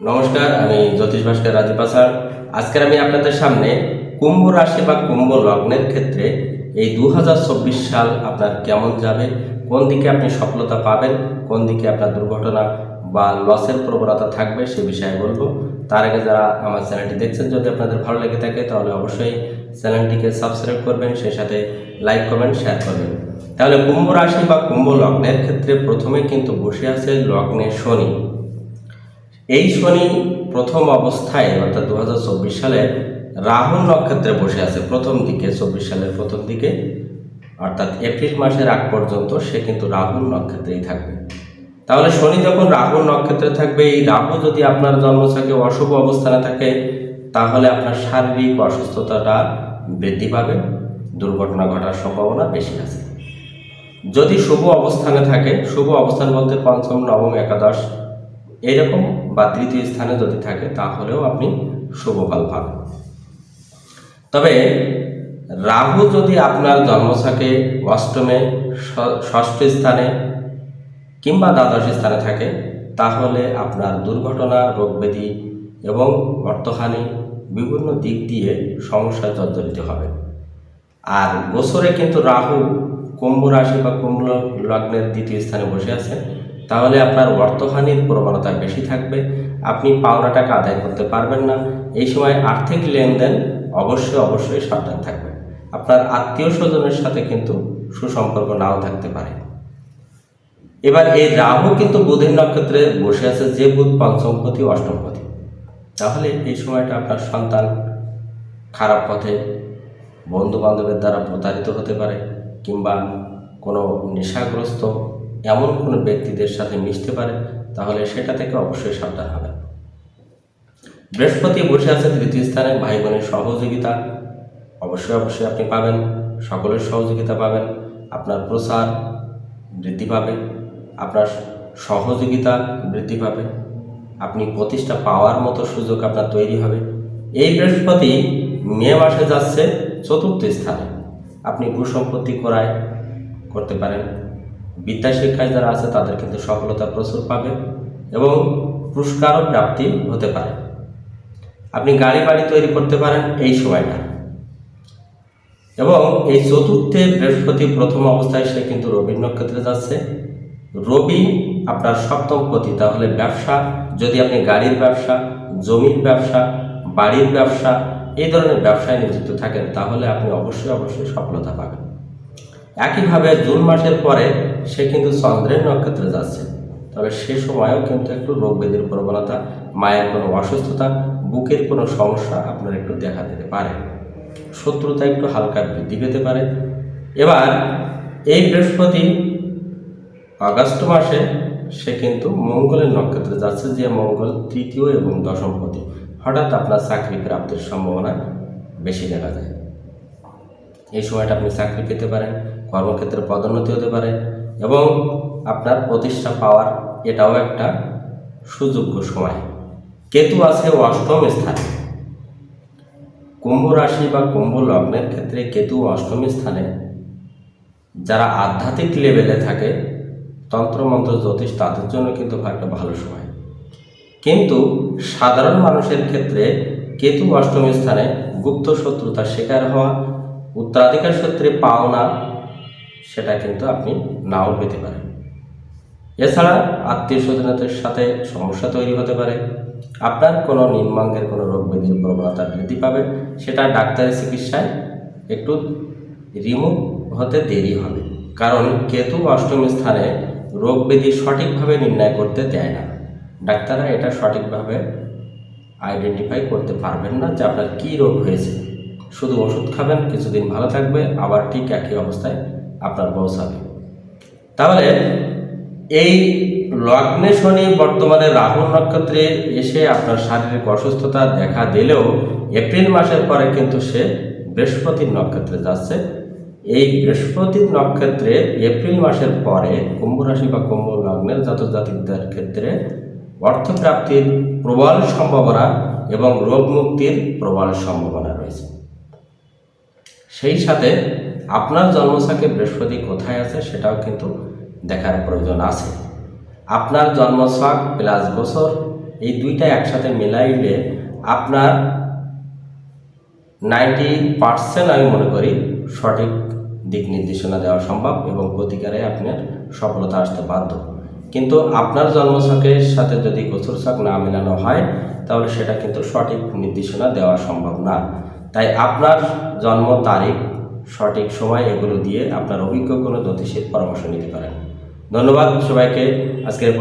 নমস্কার, আমি জ্যোতিষ ভাস্কর রাজীব পাসার আজকের আমি আপনাদের সামনে কুম্ভ রাশি বা কুম্ভ লগ্নের ক্ষেত্রে এই দু হাজার চব্বিশ সাল আপনার কেমন যাবে, কোন দিকে আপনি সফলতা পাবেন, কোন দিকে আপনার দুর্ঘটনা বা লসের প্রবণতা থাকবে সে বিষয়ে বলব। তার আগে যারা আমার চ্যানেলটি দেখছেন, যদি আপনাদের ভালো লেগে থাকে, তাহলে অবশ্যই চ্যানেলটিকে সাবস্ক্রাইব করবেন, সেই সাথে লাইক কমেন্ট শেয়ার করবেন। তাহলে কুম্ভ রাশি বা কুম্ভ লগ্নের ক্ষেত্রে প্রথমে কিন্তু বসে আছে লগ্নে শনি। এই শনি প্রথম অবস্থায়, অর্থাৎ দু হাজার চব্বিশ সালে রাহু নক্ষত্রে বসে আছে প্রথম দিকে, চব্বিশ সালের প্রথম দিকে, অর্থাৎ এপ্রিল মাসের আগ পর্যন্ত সে কিন্তু রাহু নক্ষত্রেই থাকবে। তাহলে শনি যখন রাহু নক্ষত্রে থাকবে, এই রাহু যদি আপনার জন্ম জন্মছকে অশুভ অবস্থানে থাকে, তাহলে আপনার শারীরিক অসুস্থতাটা বৃদ্ধি পাবে, দুর্ঘটনা ঘটার সম্ভাবনা বেশি আছে। যদি শুভ অবস্থানে থাকে, শুভ অবস্থান বলতে পঞ্চম, নবম, একাদশ এইরকম বা তৃতীয় স্থানে যদি থাকে, তাহলেও আপনি শুভ ফল পাবেন। তবে রাহু যদি আপনার জন্মছকে অষ্টমে ষষ্ঠ স্থানে কিংবা দ্বাদশ স্থানে থাকে, তাহলে আপনার দুর্ঘটনা, রোগব্যাধি এবং অর্থহানি বিভিন্ন দিক দিয়ে সমস্যায় জর্জরিত হবে। আর গোসরে কিন্তু রাহু কুম্ভ রাশি বা কুম্ভ লগ্নের দ্বিতীয় স্থানে বসে আছে তাহলে আপনার অর্থহানির প্রবণতা বেশি থাকবে, আপনি পাওনা টাকা আদায় করতে পারবেন না। এই সময় আর্থিক লেনদেন অবশ্যই অবশ্যই সাবধান থাকবে আপনার আত্মীয় স্বজনের সাথে কিন্তু সুসম্পর্ক নাও থাকতে পারে। এবার এই রাহু কিন্তু বুধের নক্ষত্রে বসে আছে যে বুধ পঞ্চমপতি অষ্টমপতি তাহলে এই সময়টা আপনার সন্তান খারাপ পথে বন্ধু বান্ধবের দ্বারা প্রতারিত হতে পারে, কিংবা কোনো নেশাগ্রস্ত, এমন কোনো ব্যক্তিদের সাথে মিশতে পারে, তাহলে সেটা থেকে অবশ্যই সাবধান হবে বৃহস্পতি বসে আছে তৃতীয় স্থানে ভাই বোনের সহযোগিতা অবশ্যই অবশ্যই আপনি পাবেন, সকলের সহযোগিতা পাবেন, আপনার প্রসার বৃদ্ধি পাবে। আপনার সহযোগিতা বৃদ্ধি পাবে। আপনি প্রতিষ্ঠা পাওয়ার মতো সুযোগ আপনার তৈরি হবে। এই বৃহস্পতি মে মাসে যাচ্ছে চতুর্থ স্থানে। আপনি ভূসম্পত্তি ক্রয় করতে পারেন। বিদ্যা শিক্ষায় যারা আছে, তাদের কিন্তু সফলতা প্রচুর পাবে এবং পুরস্কারও প্রাপ্তি হতে পারে। আপনি গাড়ি বাড়ি তৈরি করতে পারেন এই সময়টা। এবং এই চতুর্থে বৃহস্পতি প্রথম অবস্থায় সে কিন্তু রবির নক্ষত্রে যাচ্ছে। রবি আপনার সপ্তম পতি। তাহলে ব্যবসা, যদি আপনি গাড়ির ব্যবসা, জমির ব্যবসা, বাড়ির ব্যবসা, এই ধরনের ব্যবসায় নিযুক্ত থাকেন, তাহলে আপনি অবশ্যই অবশ্যই সফলতা পাবেন। একইভাবে জুন মাসের পরে সে কিন্তু চন্দ্রের নক্ষত্রে যাচ্ছে। তবে সে সময়ও কিন্তু একটু রোগ ব্যাধির প্রবণতা, মায়ের কোনো অসুস্থতা, বুকের কোনো সমস্যা আপনার একটু দেখা দিতে পারে। শত্রুতা একটু হালকা বৃদ্ধি পেতে পারে। এবার এই বৃহস্পতি আগস্ট মাসে সে কিন্তু মঙ্গলের নক্ষত্রে যাচ্ছে, যে মঙ্গল তৃতীয় এবং দশম দশমপতি হঠাৎ আপনার চাকরি প্রাপ্তির সম্ভাবনা বেশি দেখা যায় এই সময়টা আপনি চাকরি পেতে পারেন, কর্মক্ষেত্রে পদোন্নতি হতে পারে এবং আপনার প্রতিষ্ঠা পাওয়ার এটাও একটা সুযোগ্য সময়। কেতু আছে অষ্টম স্থানে। কুম্ভ রাশি বা কুম্ভ লগ্নের ক্ষেত্রে কেতু অষ্টম স্থানে যারা আধ্যাত্মিক লেভেলে থাকে তন্ত্রমন্ত্র জ্যোতিষ তাদের জন্য কিন্তু একটা ভালো সময়। কিন্তু সাধারণ মানুষের ক্ষেত্রে কেতু অষ্টম স্থানে গুপ্ত শত্রুতার শিকার হওয়া, উত্তরাধিকার সূত্রে পাওনা, সেটা কিন্তু আপনি নাও পেতে পারেন। এছাড়া আত্মীয় স্বজনতার সাথে সমস্যা তৈরি হতে পারে। আপনার কোনো নিম্নাঙ্গের কোনো রোগ ব্যাধির প্রবণতা বৃদ্ধি পাবে, সেটা ডাক্তারের চিকিৎসায় একটু রিমুভ হতে দেরি হবে। কারণ কেতু অষ্টম স্থানে রোগ ব্যাধি সঠিকভাবে নির্ণয় করতে দেয় না। ডাক্তাররা এটা সঠিকভাবে আইডেন্টিফাই করতে পারবেন না যে আপনার কী রোগ হয়েছে। শুধু ওষুধ খাবেন, কিছুদিন ভালো থাকবে, আবার ঠিক একই অবস্থায় আপনার পৌঁছাবে। তাহলে এই লগ্নে শনি বর্তমানে রাহু নক্ষত্রে এসে আপনার শারীরিক অসুস্থতা দেখা দিলেও এপ্রিল মাসের পরে কিন্তু সে বৃহস্পতির নক্ষত্রে যাচ্ছে। এই বৃহস্পতির নক্ষত্রে এপ্রিল মাসের পরে কুম্ভ রাশি বা কুম্ভ লগ্নের জাতক জাতিকদের ক্ষেত্রে অর্থপ্রাপ্তির প্রবল সম্ভাবনা এবং রোগ মুক্তির প্রবল সম্ভাবনা রয়েছে। সেই সাথে আপনার জন্মছকে বৃহস্পতি কোথায় আছে সেটাও কিন্তু দেখার প্রয়োজন আছে। আপনার জন্মছক প্লাস বছর এই দুইটা একসাথে মিলাইলে আপনার নাইনটি পার্সেন্ট আমি মনে করি সঠিক দিক নির্দেশনা দেওয়া সম্ভব এবং প্রতিকারে আপনার সফলতা আসতে বাধ্য। কিন্তু আপনার জন্মছকের সাথে যদি গোচর ছক না মেলানো হয়, তাহলে সেটা কিন্তু সঠিক নির্দেশনা দেওয়া সম্ভব না। তাই আপনার জন্ম তারিখ, সঠিক সময় এগুলো দিয়ে আপনার অভিজ্ঞ কোনো জ্যোতিষের পরামর্শ নিতে পারেন। ধন্যবাদ সবাইকে। আজকের